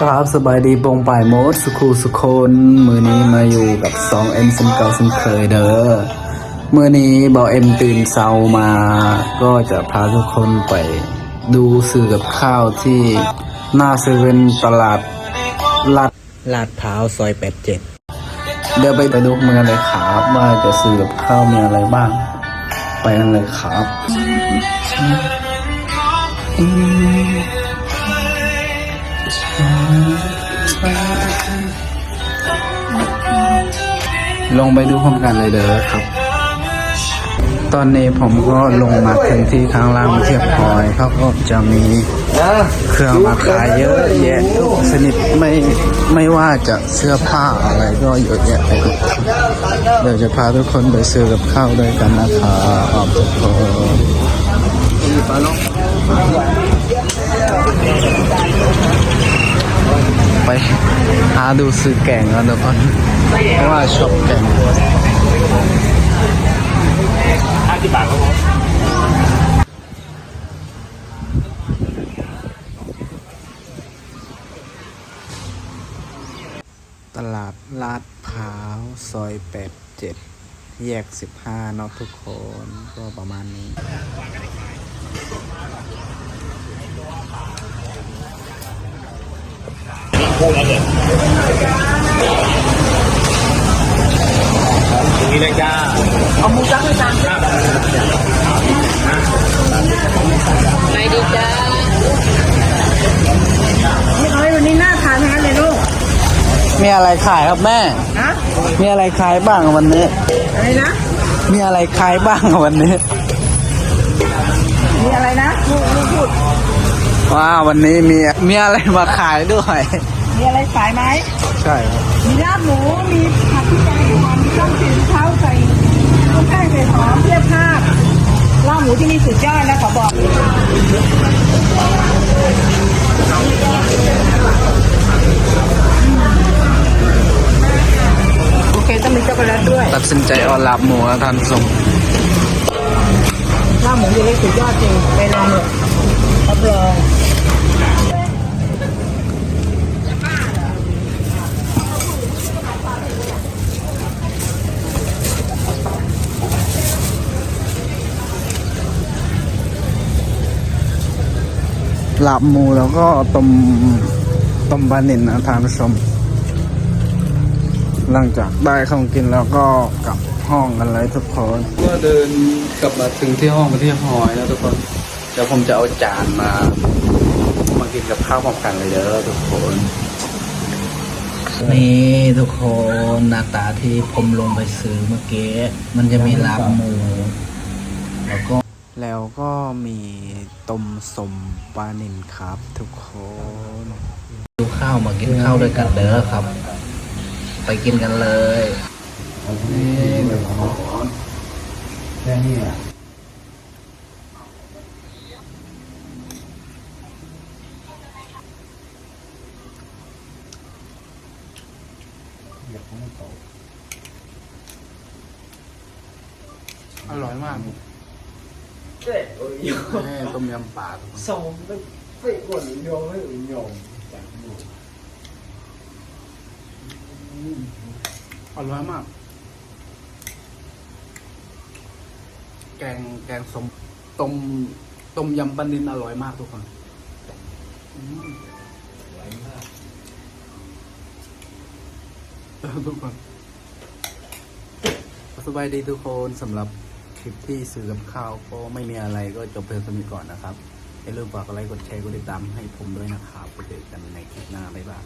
ครับสบายดีปงป่ายโมดสุขูสุคนมือนี้มาอยู่กับสองเอ็มซิมเก่าซิมเคยเด้อมือนี้บอเอ็มตื่นเช้ามา ก็จะพาทุกคนไปดูสื่อกับข้าวที่หน้าเซเว่นตลาดลาดลาดพร้าวซอยแปดเจ็ดเดี๋ยวไปไปดูมือกันเลยครับว่าจะซื้อกับข้าวมีอะไรบ้าง ไปกันเลยครับ ลงไปดูพร้อมกันเลยเด้อครับ ตอนนี้ผมก็ลงมาถึงที่ข้างล่างเทียบพอยเขาก็จะมีเครื่องมาขายเยอะแยะทุกชนิดไม่ไม่ว่าจะเสื้อผ้าอะไรก็เยอะแยะไปหมดเดี๋ยวจะพาทุกคนไปซื้อกับข้าวด้วยกันนะคะออมทุกคน ไปหาดูซื้อแกงกันทุกคนเพราะว่าชอบแกงตลาดลาดพร้าวซอยแปดเจ็ดแยกสิบห้าเนาะทุกคนก็ประมาณนี้ ตรงนี้เลยจ้าไปดีจ้าพี่น้อยวันนี้น่าทานทั้งนั้นเลยลูก มีอะไรขายครับแม่นะมีอะไรขายบ้างวันนี้ อะไรนะ มีอะไรขายบ้างวันนี้ มีอะไรนะลูกลูกพูดว้าววันนี้มีมีอะไรมาขายด้วย มีอะไรขายไหมใช่ครับ มีลาบหมู มีผัดพริกแกงหอมมีต้มจืดเท้าใส่ลูกแป้งใส่หอมเทียบภาพลาบหมูที่นี่สุดยอดนะขอบอกโอเคต้องมีช็อกโกแลตด้วย ตัดสินใจเอาลาบหมูแล้วท่านผู้ชมลาบหมูที่นี่สุดยอดจริงไปลองเลยรับรอง ลาบหมูแล้วก็ต้มต้มปลาหนินนะท่านผู้ชม หลังจากได้ของกินแล้วก็กลับห้องกันเลยทุกคนก็เดินกลับมาถึงที่ห้องมาที่หอยแล้วทุกคนเดี๋ยวผมจะเอาจานมา มากินกับข้าวพร้อมกันเลยเด้อทุกคนนี่ทุกคนหน้าตาที่ผมลงไปซื้อเมื่อกี้มันจะมีลาบหมู แล้วก็ แล้วก็มีต้มสมปลานินครับ ทุกคนดูข้าวมากินข้าวด้วยกันเด้อครับ ไปกินกันเลยนี่เดี๋ยวขอแค่นี้อะอร่อยมาก เจ๊ต้มยำปลาทุกคนส่งไปไปกดโยงไม่โยงอร่อยมาก แกงแกงสมต้มต้มยำปลานินอร่อยมากทุกคนอืมเออทุกคนสบายดีทุกคนสำหรับ คลิปที่ซื้อกับข้าวก็ไม่มีอะไรก็จบเพียงเท่านี้ก่อนนะครับอย่าลืมฝากกดไลค์กดแชร์กดติดตามให้ผมด้วยนะครับไปเจอกันในคลิปหน้าบ๊ายบาย